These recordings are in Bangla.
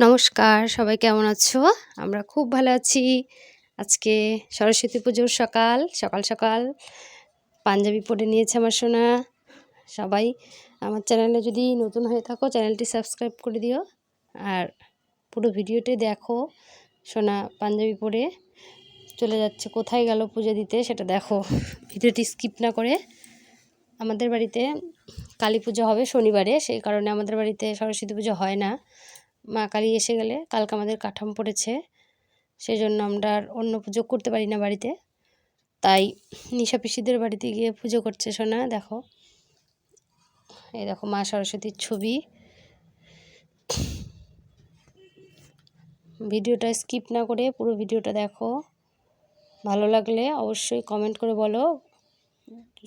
নমস্কার, সবাই কেমন আছো? আমরা খুব ভালো আছি। আজকে সরস্বতী পুজোর সকাল সকাল সকাল পাঞ্জাবি পরে নিয়েছে আমার সোনা। সবাই আমার চ্যানেলে যদি নতুন হয়ে থাকো, চ্যানেলটি সাবস্ক্রাইব করে দিও। আর পুরো ভিডিওটি দেখো, সোনা পাঞ্জাবি পরে চলে যাচ্ছে। কোথায় গেল পুজো দিতে সেটা দেখো। ভিডিওটি স্কিপ না করে আমাদের বাড়িতে কালী পুজো হবে শনিবারে, সেই কারণে আমাদের বাড়িতে সরস্বতী পুজো হয় না। মা কালী এসে গেলে, কালকে আমাদের কাঠাম পড়েছে সেই জন্য আমরা আর অন্য পুজো করতে পারি না বাড়িতে। তাই নিশা পিসিদের বাড়িতে গিয়ে পুজো করছে, সোনা, দেখো। এই দেখো মা সরস্বতীর ছবি। ভিডিওটা স্কিপ না করে পুরো ভিডিওটা দেখো। ভালো লাগলে অবশ্যই কমেন্ট করে বলো।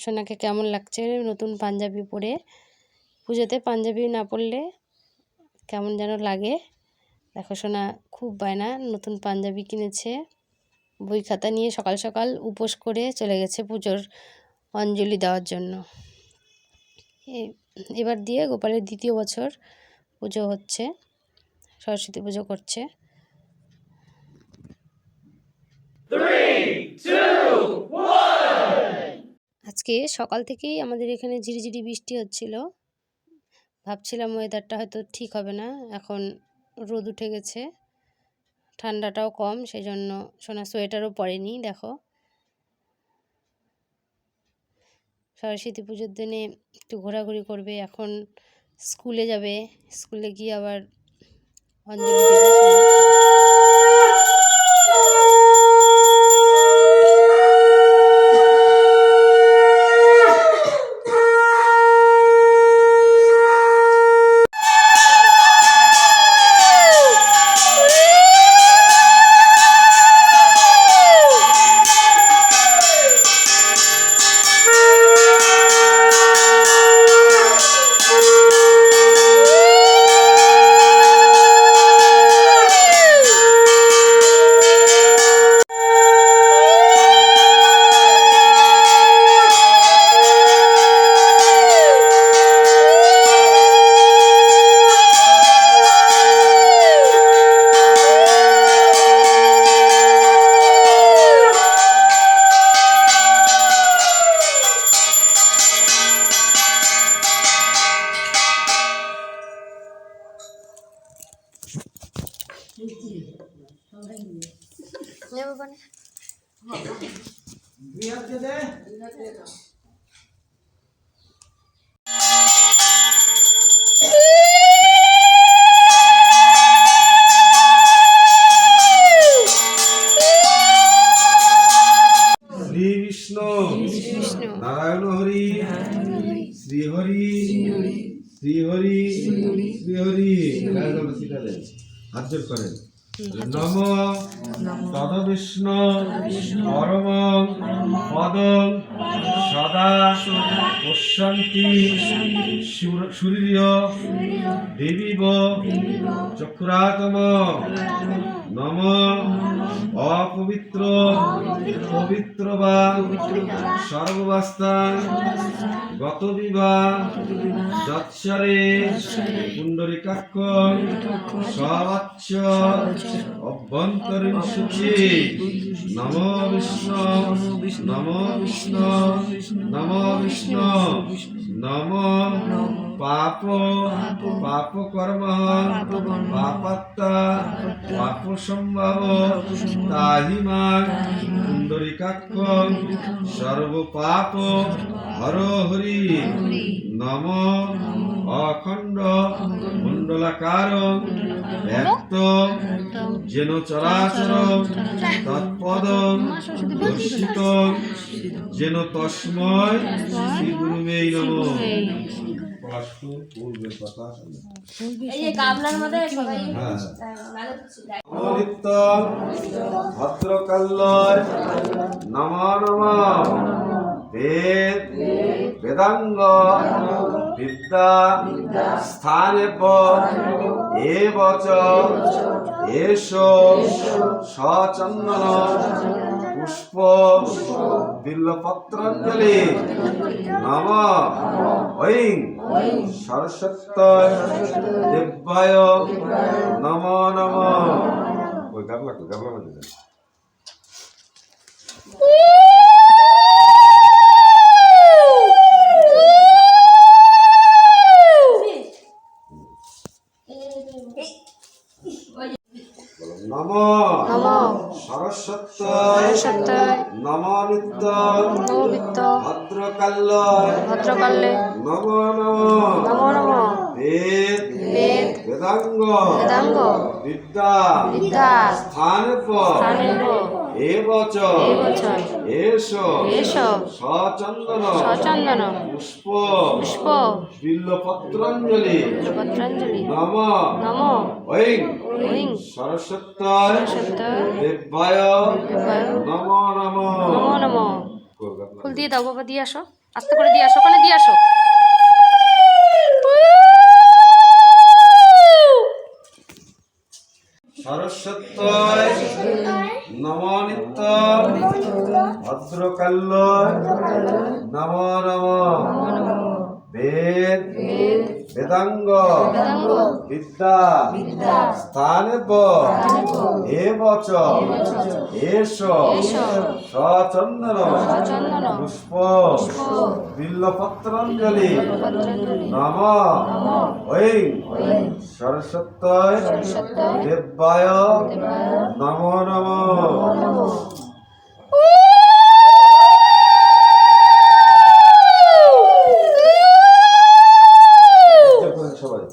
সোনাকে কেমন লাগছে নতুন পাঞ্জাবি পরে? পুজোতে পাঞ্জাবি না পরলে কেমন যেন লাগে। দেখো শোনা খুব বায়না, নতুন পাঞ্জাবি কিনেছে। বই খাতা নিয়ে সকাল সকাল উপোস করে চলে গেছে পুজোর অঞ্জলি দেওয়ার জন্য। এবার দিয়ে গোপালের দ্বিতীয় বছর পুজো হচ্ছে, সরস্বতী পুজো করছে। আজকে সকাল থেকেই আমাদের এখানে ঝিরিঝিরি বৃষ্টি হচ্ছিল। ভাবছিলাম ওয়েদারটা হয়তো ঠিক হবে না। এখন রোদ উঠে গেছে, ঠান্ডাটাও কম সেই জন্য সোনা সোয়েটারও পরেনি, দেখো। সরস্বতী পুজোর দিনে একটু ঘোরাঘুরি করবে, এখন স্কুলে যাবে, স্কুলে গিয়ে আবার অঞ্জলি দেবে। বিষ্ণু কৃষ্ণ নারায়ণ হরি শ্রী হরি শ্রী হরি শ্রী হরি হাত করেন নম তদ বিষ্ণু পরম পদ সদা পশ্যন্তি সুর- সূর্য দেবীব চক্রাতম নম অপবিত্র পবিত্র বা সর্ববাস্তান গত বিবাহ যৎসরে পুণ্ডরিকাক্ষ সবাচ্য অভ্যন্তরীণ সূচি নম বিষ্ণু নম বিষ্ণু নম বিষ্ণু নম পাপ পাপ কর্ম পাপাত্তা পাপ সম্ভব তাহিমা পুণ্ডরিকাক্ষ সর্ব পাপ হর হরি। নম অখণ্ড মণ্ডলাকার ব্যক্ত। যেন চরাচর তৎপদ দর্শিত যেন তস্ময় শ্রী গুরুমে নম। এই যে গামলার মধ্যে সবাই হ্যাঁ। ভালো কিছু দেয়। অমৃত ভদ্রকাল্লয় নম নম। বেদ বেদাঙ্গ বিদ্যা স্থানে এবচ এষ সচন্দন পুষ্প বিল্লপত্রাঞ্জলি নম ঐং সরস্বত দেব্যায় নম নম। ওই গাবলা মধ্যে দেন নম নম সরস্বত্য সত্যায় নম নিত্য নমবিত্ত ভদ্রকাল্যয় ভদ্রকালে নম নম নমো নম বেদ বেদাঙ্গ বেদাঙ্গ বিদ্যা। বিদ্যা। স্থানেপ স্থানেব এবচ এবচ এষ এষ সচন্দন। সচন্দন। পুষ্প। পুষ্প। বিল্লপত্রাঞ্জলি। নম। নম। ঐং। ঐং। সরস্বত্যায় সত্য দেবায় নম নম। নমো নম। ফুল দিয়ে দাও বাবা দিয়ে আসো। আস্তে করে দিয়ে আসো ওখানে দিয়ে আসো। সরস্বত্যায় নম নিত্য ভদ্রকাল্য নম নম বেদ বেদাঙ্গ বিদ্যা স্থানেব এবচ এষ সচন্দন চন্দন পুষ্প বিল্লপত্রাঞ্জলি নম ঐং সরস্বত্যায় দেবায় নম নম সবাই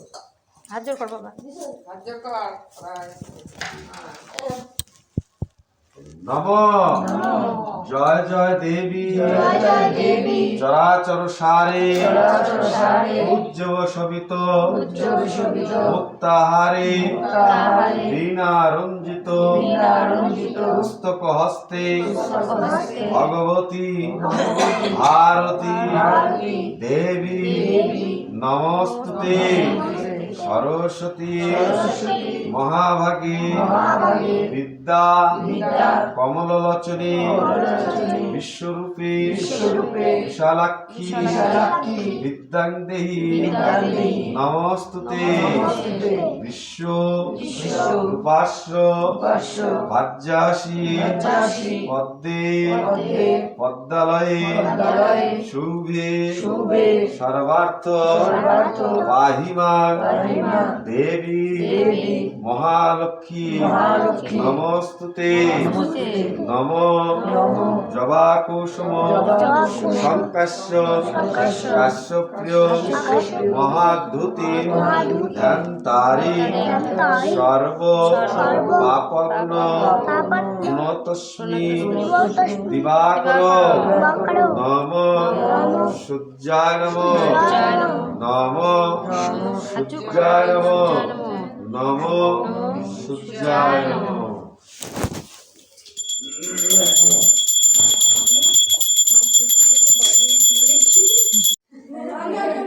হাত জোর কর বাবা নম। জয় জয় দেবী। চরাচর সারে। উজ্জব শোভিত। মুক্তাহারে। বীণা রঞ্জিত পুস্তক হস্তে। ভগবতী। ভারতী। দেবী। নমস্তুতে। সরস্বতী মহাভাগী বিদ্যা কমললোচনী বিশ্বরূপী বিশালাক্ষী বিদ্যাং দেহি নমস্তুতে বিশ্ব উপাস্য ভাজ্যাসী পদ্মে পদ্মালয়ে শুভে সর্বার্থ পাহিমা দেবী মহালক্ষ্মী নমস্তুতে। নম জবা কুসুম শঙ্কাশ্য কাশ্যপ্রিয় মহাদ্যুতি ধ্যান্তারি। সর্ব পাপগ্ন নতস্মি দিবাকর। নম সূর্যায় নম নম। সূর্যায় নম নম। সূর্যায় নম আমি